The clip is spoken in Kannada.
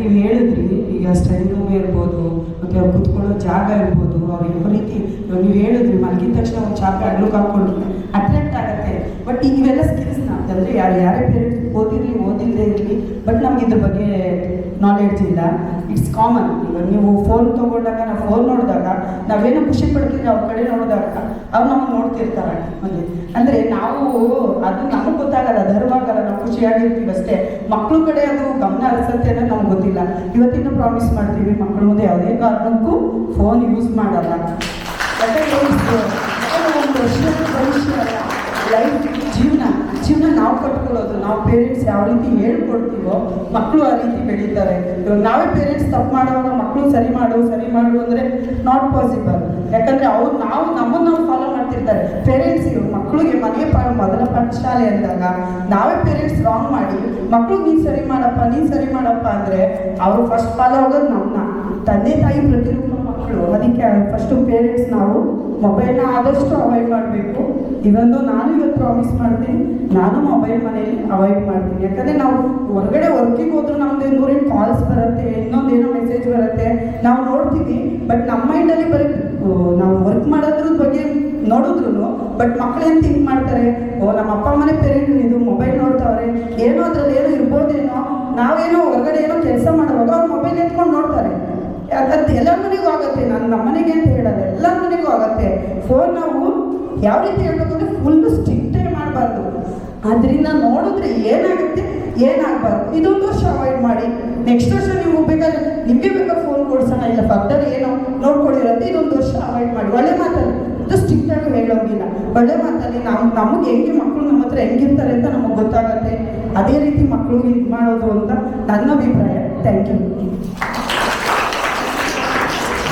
ನೀವು ಹೇಳಿದ್ರಿ, ಈಗ ಸ್ಟಡಿ ರೂಮ್ ಇರ್ಬೋದು, ಮತ್ತು ಅವ್ರು ಕುತ್ಕೊಳ್ಳೋ ಜಾಗ ಇರ್ಬೋದು, ಅವ್ರು ಯಾವ ರೀತಿ ನೀವು ಹೇಳಿದ್ರಿ, ಮಲಗಿದ ತಕ್ಷಣ ಒಂದು ಚಾಪೆ ಅಡ್ಲಕ್ಕೆ ಹಾಕ್ಕೊಂಡ್ರೆ ಅಟ್ರಾಕ್ಟ್ ಆಗುತ್ತೆ. ಬಟ್ ಇವೆಲ್ಲ ಸ್ಕಿಲ್ಸ್ ಅಂದರೆ ಯಾರು, ಯಾರೇ ಪೇರೆಂಟ್ಸ್ ಓದಿರಲಿ ಓದಿಲ್ಲದೆ ಇರಲಿ ಬಟ್ ನಮ್ಗೆ ಇದ್ರ ಬಗ್ಗೆ ನಾಲೆಡ್ಜ್ ಇಲ್ಲ. ಇಟ್ಸ್ ಕಾಮನ್ ಇವಾಗ ನೀವು ಫೋನ್ ತೊಗೊಂಡಾಗ, ನಾವು ಫೋನ್ ನೋಡಿದಾಗ ನಾವೇನೋ ಖುಷಿ ಪಡ್ತೀವಿ ಅವ್ರ ಕಡೆ ನೋಡಿದಾಗ ಅವ್ರು ನಮ್ಗೆ ನೋಡ್ತಿರ್ತಾರೆ ಮಂದಿ. ಅಂದರೆ ನಾವು ಅದು ನಮಗೆ ಗೊತ್ತಾಗಲ್ಲ ಧರ್ಮಾಗಲ್ಲ ನಾವು ಖುಷಿಯಾಗಿರ್ತೀವಿ ಅಷ್ಟೇ. ಮಕ್ಕಳು ಕಡೆ ಅದು ಗಮನ ಹರಿಸುತ್ತೆ ಅನ್ನೋದು ನಮ್ಗೆ ಗೊತ್ತಿಲ್ಲ. ಇವತ್ತಿನ ಪ್ರಾಮಿಸ್ ಮಾಡ್ತೀವಿ ಮಕ್ಕಳ ಮುಂದೆ ಯಾವುದೇ ಕಾರಣಕ್ಕೂ ಫೋನ್ ಯೂಸ್ ಮಾಡಲ್ಲ. ನಾವು ನಾವು ಪೇರೆಂಟ್ಸ್ ಯಾವ ರೀತಿ ಹೇಳ್ಕೊಡ್ತೀವೋ ಮಕ್ಕಳು ಆ ರೀತಿ ಬೆಳೀತಾರೆ. ಇವಾಗ ನಾವೇ ಪೇರೆಂಟ್ಸ್ ತಪ್ಪು ಮಾಡುವಾಗ ಮಕ್ಕಳು ಸರಿ ಮಾಡು ಸರಿ ಮಾಡು ಅಂದರೆ ನಾಟ್ ಪಾಸಿಬಲ್ ಯಾಕಂದರೆ ಅವ್ರು ನಾವು ನಮ್ಮನ್ನು ನಾವು ಫಾಲೋ ಮಾಡ್ತಿರ್ತಾರೆ. ಪೇರೆಂಟ್ಸ್ ಮಕ್ಕಳಿಗೆ ಮನೆ ಪಾ ಮೊದಲ ಪಾಠಶಾಲೆ ಅಂದಾಗ ನಾವೇ ಪೇರೆಂಟ್ಸ್ ರಾಂಗ್ ಮಾಡಿ, ಮಕ್ಕಳು ನೀನು ಸರಿ ಮಾಡಪ್ಪ, ನೀನು ಸರಿ ಮಾಡಪ್ಪ ಅಂದರೆ ಅವರು ಫಸ್ಟ್ ಫಾಲೋ ಆಗೋದು ನಮ್ಮನ್ನ ತಂದೆ ತಾಯಿ ಪ್ರತಿರೂಪ ಫಸ್ಟು ಪೇರೆಂಟ್ಸ್ ನಾವು ಮೊಬೈಲ್ನ ಆದಷ್ಟು ಅವಾಯ್ಡ್ ಮಾಡಬೇಕು. ಇವೊಂದು ನಾನು ಇವತ್ತು ಪ್ರಾಮಿಸ್ ಮಾಡ್ತೀನಿ. ನಾನು ಮೊಬೈಲ್ ಮನೆಯಲ್ಲಿ ಅವಾಯ್ಡ್ ಮಾಡ್ತೀನಿ. ಯಾಕಂದರೆ ನಾವು ಹೊರಗಡೆ ವರ್ಕಿಗೆ ಹೋದ್ರೂ ನಮ್ಮದು ನೂರೇನು ಕಾಲ್ಸ್ ಬರುತ್ತೆ, ಇನ್ನೊಂದೇನೋ ಮೆಸೇಜ್ ಬರುತ್ತೆ. ನಾವು ನೋಡ್ತೀವಿ ಬಟ್ ನಮ್ಮ ಮೈಂಡಲ್ಲಿ ಬರೀ ನಾವು ವರ್ಕ್ ಮಾಡೋದ್ರ ಬಗ್ಗೆ ನೋಡಿದ್ರು ಬಟ್ ಮಕ್ಕಳೇನು ಥಿಂಕ್ ಮಾಡ್ತಾರೆ? ಓ, ನಮ್ಮ ಅಪ್ಪ ಅಮ್ಮನೇ ಪೇರೆಂಟ್ ಇದು ಮೊಬೈಲ್ ನೋಡ್ತಾವ್ರೆ. ಏನೋ ಅದ್ರಲ್ಲಿ ಏನೋ ಇರ್ಬೋದೇನೋ, ನಾವೇನೋ ಹೊರಗಡೆ ಏನೋ ಕೆಲಸ ಮಾಡುವಾಗ ಅವ್ರು ಮೊಬೈಲ್ ಎತ್ಕೊಂಡು ನೋಡ್ತಾರೆ ಯಾಕಂದ್ರೆ ಎಲ್ಲ ಮನೆಗೂ ಆಗುತ್ತೆ. ನಾನು ನಮ್ಮ ಮನೆಗೆ ಅಂತ ಹೇಳೋದು ಎಲ್ಲ ಮನೆಗೂ ಆಗುತ್ತೆ. ಫೋನ್ ನಾವು ಯಾವ ರೀತಿ ಹೇಳ್ಬೇಕು ಅಂದರೆ ಫುಲ್ ಸ್ಟ್ರಿಕ್ಟೇ ಮಾಡಬಾರ್ದು. ಅದರಿಂದ ನೋಡಿದ್ರೆ ಏನಾಗುತ್ತೆ? ಏನಾಗಬಾರ್ದು. ಇದೊಂದು ವರ್ಷ ಅವಾಯ್ಡ್ ಮಾಡಿ. ನೆಕ್ಸ್ಟ್ ವರ್ಷ ನೀವು ಬೇಕಾದ್ರೆ ನಿಮಗೆ ಬೇಕಾದ್ರೆ ಫೋನ್ ಕೊಡ್ಸೋಣ, ಇಲ್ಲ ಫರ್ದರ್ ಏನೋ ನೋಡ್ಕೊಂಡಿರುತ್ತೆ ಇದೊಂದು ವರ್ಷ ಅವಾಯ್ಡ್ ಮಾಡಿ. ಒಳ್ಳೆ ಮಾತಲ್ಲಿ. ಇದು ಸ್ಟ್ರಿಕ್ಟಾಗಿ ಹೇಳೋಂಗಿಲ್ಲ. ಒಳ್ಳೆ ಮಾತಲ್ಲಿ ನಾವು ನಮಗೆ ಹೆಂಗೆ ಮಕ್ಕಳು ನಮ್ಮ ಹತ್ರ ಹೆಂಗಿರ್ತಾರೆ ಅಂತ ನಮಗೆ ಗೊತ್ತಾಗತ್ತೆ. ಅದೇ ರೀತಿ ಮಕ್ಕಳು ಇದು ಮಾಡೋದು ಅಂತ ನನ್ನ ಅಭಿಪ್ರಾಯ. Thank you